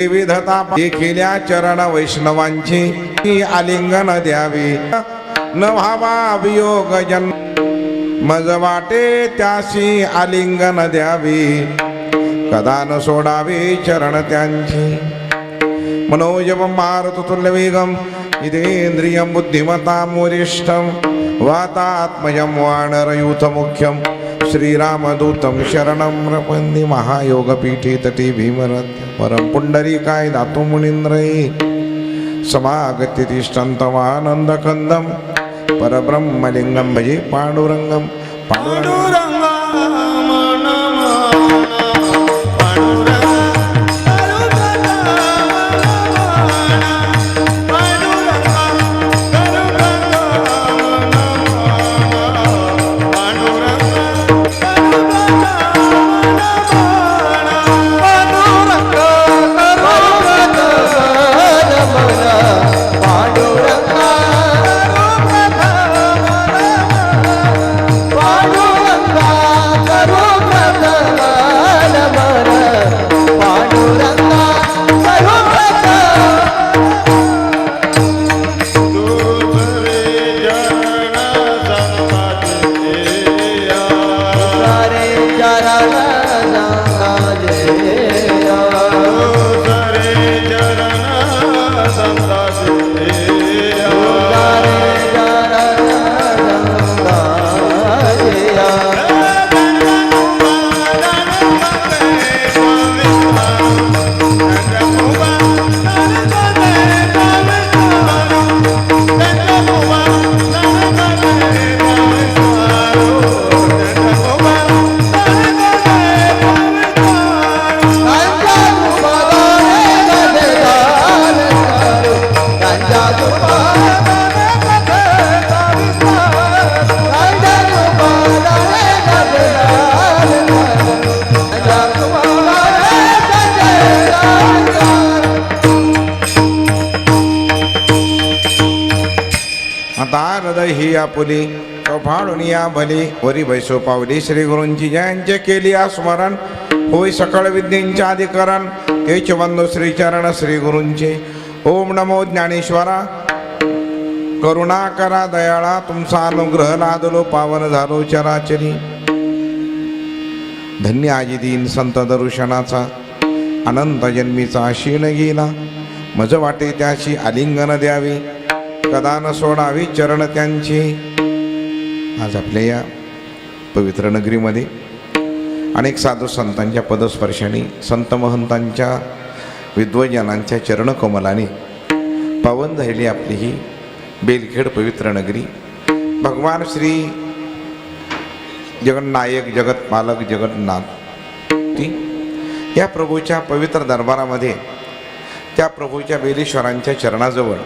विविधता केल्या चरण वैष्णवांची आलिंगन द्यावी. न व्हावा अभियोग जन्म मज वाटे त्याशी आलिंगन द्यावी. कदा न सोडावी चरण त्यांची. मनोजवं मारुतुल्यवेगम् इदेन्द्रियं बुद्धिमतां वरिष्ठं वातात्मजं वानरयूथमुख्यं श्रीरामदूतं शरणं प्रपन्नि महायोगपीठे तटे भीमरथ परं पुण्डरीकाय दातु मुनीन्द्रये समागत्य परब्रह्मलिङ्गं भजे पाण्डुरङ्गं पाण्डुरङ्ग आता हृदय ही आपुली चौफाडून या भली वरी बैसो पावली श्री गुरूंची जयांचे केली आ स्मरण होय सकळ विद्येंचे अधिकरण तेच बंधू श्री चरण श्री गुरूंचे ओम नमो ज्ञानेश्वरा. करुणा करा दयाळा तुमचा अनुग्रह लादलो पावन झालो चराचरी. धन्य आजी दिन संत दर्शनाचा अनंत जन्मीचा क्षीण गेला. मज वाटे त्याची आलिंगन द्यावी. कदा न सोडावी चरण त्यांची. आज आपल्या या पवित्र नगरीमध्ये अनेक साधू संतांच्या पदस्पर्शाने संत महंतांच्या विद्वजनांच्या चरणकमलाने पावन झालेली आपली ही बेलखेड पवित्र नगरी. भगवान श्री जगन्नायक जगतपालक जगन्नाथ ती या प्रभूच्या पवित्र दरबारामध्ये त्या प्रभूच्या बेलेश्वरांच्या चरणाजवळ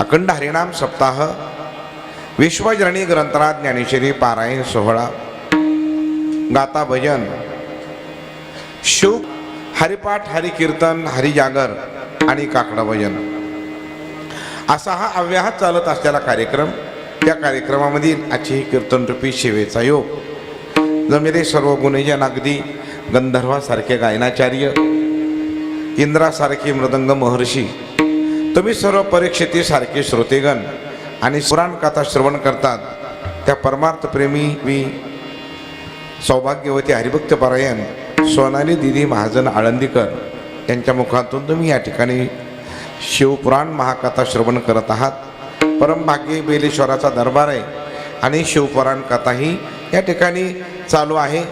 अखंड हरिणाम सप्ताह विश्वजननी ग्रंथराज ज्ञानेश्वरी पारायण सोहळा. गाता भजन. शिव हरिपाठ हरिकीर्तन हरिजागर आणि काकडा भजन. असा हा अव्याहत चालत असलेला कार्यक्रम. त्या कार्यक्रमामध्ये आजची कीर्तनरूपी सेवेचा योग. जमिरे सर्व गुणजन अगदी गंधर्वासारखे गायनाचार्य. इंद्रासारखे मृदंग महर्षी. तुम्ही सर्व परीक्षेतीसारखे श्रोतेगण. आणि पुराण कथा श्रवण करतात. त्या परमार्थप्रेमी मी सौभाग्यवती हरिभक्त परायण सोनाली दिदी महाजन आळंदीकर यांच्या मुखातून तुम्ही या ठिकाणी शिवपुराण महाकथा श्रवण करत आहात. परमभाग्य बेलेश्वराचा दरबार आहे आणि शिवपुराण कथाही या ठिकाणी चालू आहे.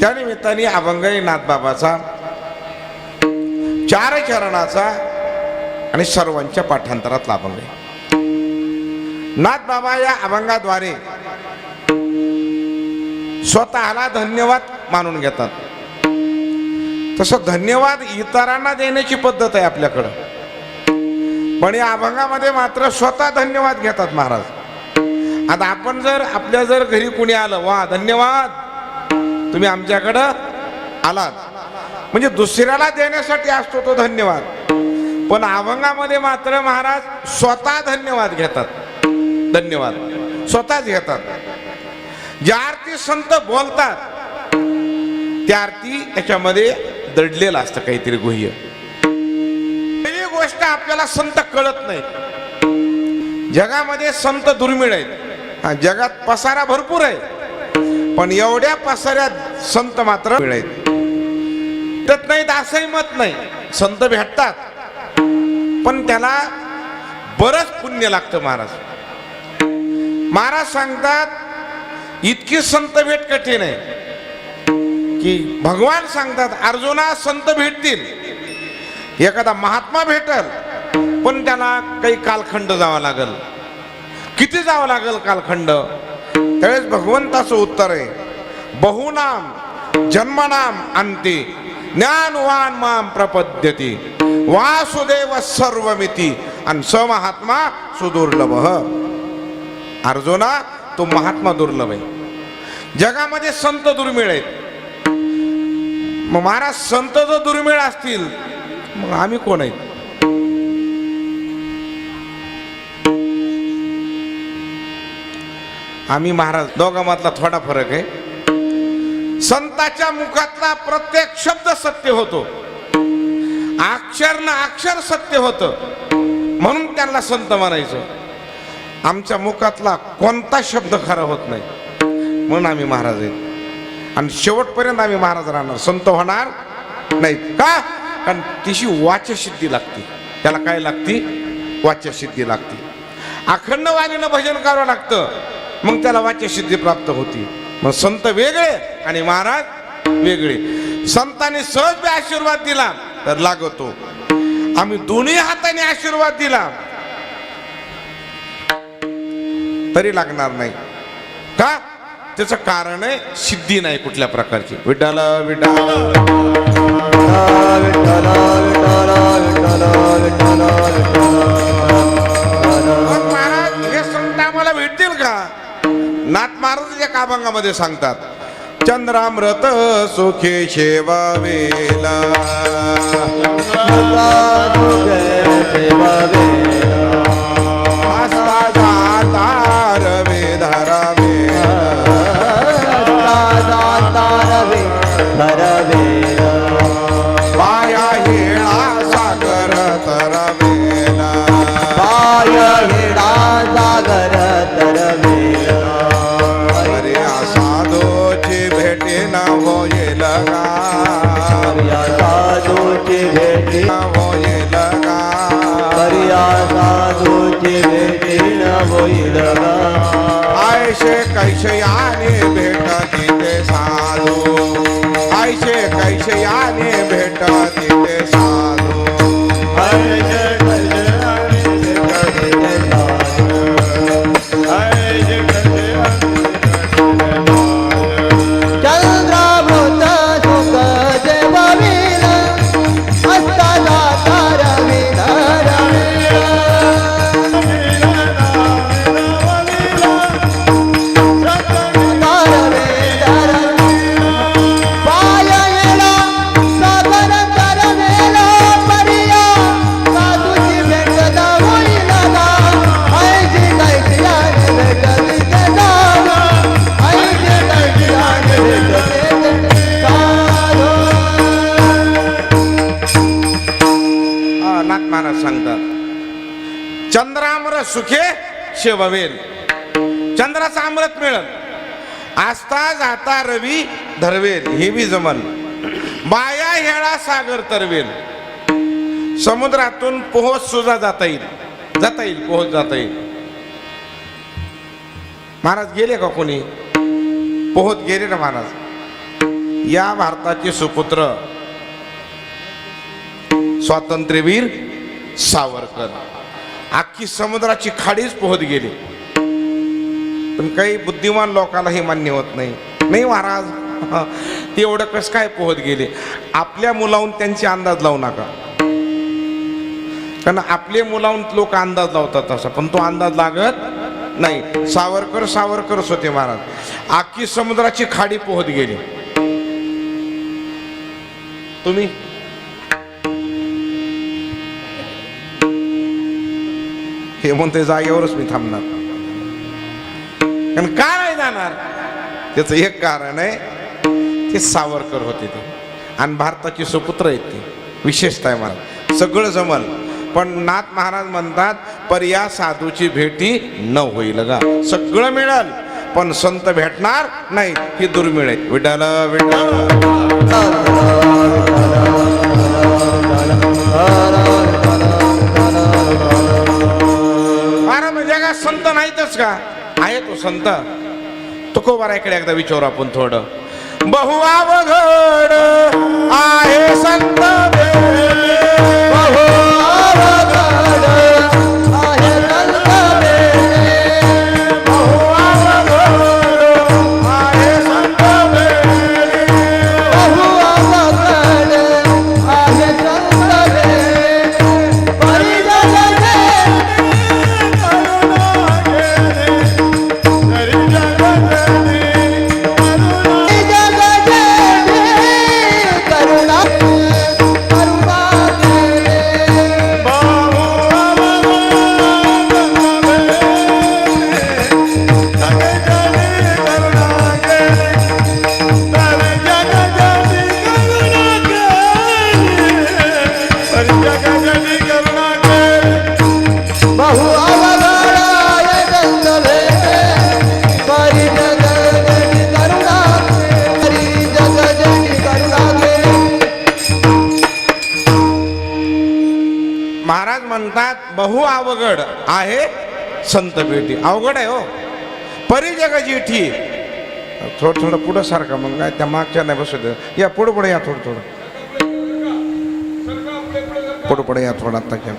त्यानिमित्ताने अभंगई नाथबाबाचा. चार चरणाचा आणि सर्वांच्या पाठांतरात अभंग नाथ बाबा या अभंगाद्वारे स्वतःला धन्यवाद मानून घेतात. तसं धन्यवाद इतरांना देण्याची पद्धत आहे आपल्याकडं. पण या अभंगामध्ये मात्र स्वतः धन्यवाद घेतात महाराज. आता आपण जर आपल्या जर घरी कुणी आलं वा धन्यवाद तुम्ही आमच्याकडं आलात. म्हणजे दुसऱ्याला देण्यासाठी असतो तो धन्यवाद. पण अभंगामध्ये मात्र महाराज स्वतः धन्यवाद घेतात. धन्यवाद. स्वतःच घेतात. ज्या आरती संत बोलतात त्या आरती त्याच्यामध्ये दडलेलं असतं काहीतरी गुह्य. ही गोष्ट आपल्याला संत कळत नाही. जगामध्ये संत दुर्मिळ आहेत. जगात पसारा भरपूर आहे. पण एवढ्या पसाऱ्यात संत मात्र मिळत नाहीत असंही मत नाही. संत भेटतात. पण त्याला बरंच पुण्य लागतं महाराज. महाराज सांगतात इतकी संत भेट कठीण आहे. की भगवान सांगतात अर्जुना संत भेटतील. एखादा महात्मा भेटल पण त्याला काही कालखंड जावं लागल. किती जावं लागल कालखंड? त्यावेळेस भगवंताचं उत्तर आहे बहुनाम जन्मनाम अंते. ज्ञानवान माम प्रपद्यती। वासुदेव सर्वमिती। आणि स महात्मा सुदुर्लभ। अर्जुना तो महात्मा दुर्लभ। आहे जगामध्ये संत दुर्मिळ आहेत। मग महाराज संत जर दुर्मिळ असतील मग आम्ही कोण आहेत? आम्ही महाराज दोघांमधला थोडा फरक आहे. संताच्या मुखातला प्रत्येक शब्द सत्य होतो. अक्षर ना अक्षर सत्य होतं. म्हणून त्यांना संत म्हणायचं. आमच्या मुखातला कोणता शब्द खरा होत नाही. म्हणून आम्ही महाराज आहेत. आणि शेवटपर्यंत आम्ही महाराज राहणार. संत होणार नाहीत. का? कारण तिशी वाचसिद्धी लागते. त्याला काय लागते? वाचसिद्धी लागते. अखंड वाणीनं भजन करावं लागतं. मग त्याला वाचसिद्धी प्राप्त होती. मग संत वेगळे. आणि महाराज वेगळे. संतांनी सहज आशीर्वाद दिला तर लागतो. आम्ही दोन्ही हाताने आशीर्वाद दिला. तरी लागणार नाही. का? त्याचं कारण आहे सिद्धी नाही कुठल्या प्रकारची. विड्डाला विड्डा मग महाराज हे संत आम्हाला भेटतील का? नाथ महाराज या काभंगामध्ये सांगतात. चंद्रामृत सुखे शेवावेला. ऐसे कैसे याने भेट तिथे साधू? ऐसे कैसे याने भेट तिथे साधू? सुखे शेववेल. चंद्राचं अमृत मिळल. आस्था जाता रवी धरवेल हे बी जमन. बाया हेळा सागर तरवेल. समुद्रातून पोहोच सुद्धा जाता येईल. जाता येईल पोहोच जाता येईल. महाराज गेले का कोणी? पोहोच गेले ना महाराज? या भारताचे सुपुत्र स्वातंत्र्यवीर सावरकर. अख्खी समुद्राची खाडीच पोहत गेली. पण काही बुद्धिमान लोकांना हे मान्य होत नाही. नाही महाराज ते एवढं कसं काय पोहत गेले? आपल्या मुलाहून त्यांचे अंदाज लावू नका. कारण आपले मुलाहून लोक अंदाज लावतात तसा पण तो अंदाज लागत नाही. सावरकर सावरकरच होते महाराज. अख्खी समुद्राची खाडी पोहत गेली. तुम्ही? हे म्हणते जागेवरच मी थांबणार. कारण का नाही जाणार? त्याचं एक कारण आहे ते सावरकर होते ते. आणि भारताची सुपुत्र आहेत ती विशेषतः आहे मला. सगळं जमल. पण नाथ महाराज म्हणतात पर या साधूची भेटी न होईल गा. सगळं मिळेल पण संत भेटणार नाही ही दुर्मिळ आहे. विठाल विठाल का संत नाहीतच का? आहे तो संत. तुकोबाराकडे एकदा विचारू आपण थोडं. बहु अवघड आहे संत करुणा अवघड आहे संत भेटी अवघड आहे हो. परिजग जिठी. थोडं थोडं पुढं सारखं मग काय त्या मागच्या नाही बसू दे. या पुढं पुढे या थोडं थोडं. पुढं पुढे या थोडं आता घ्या.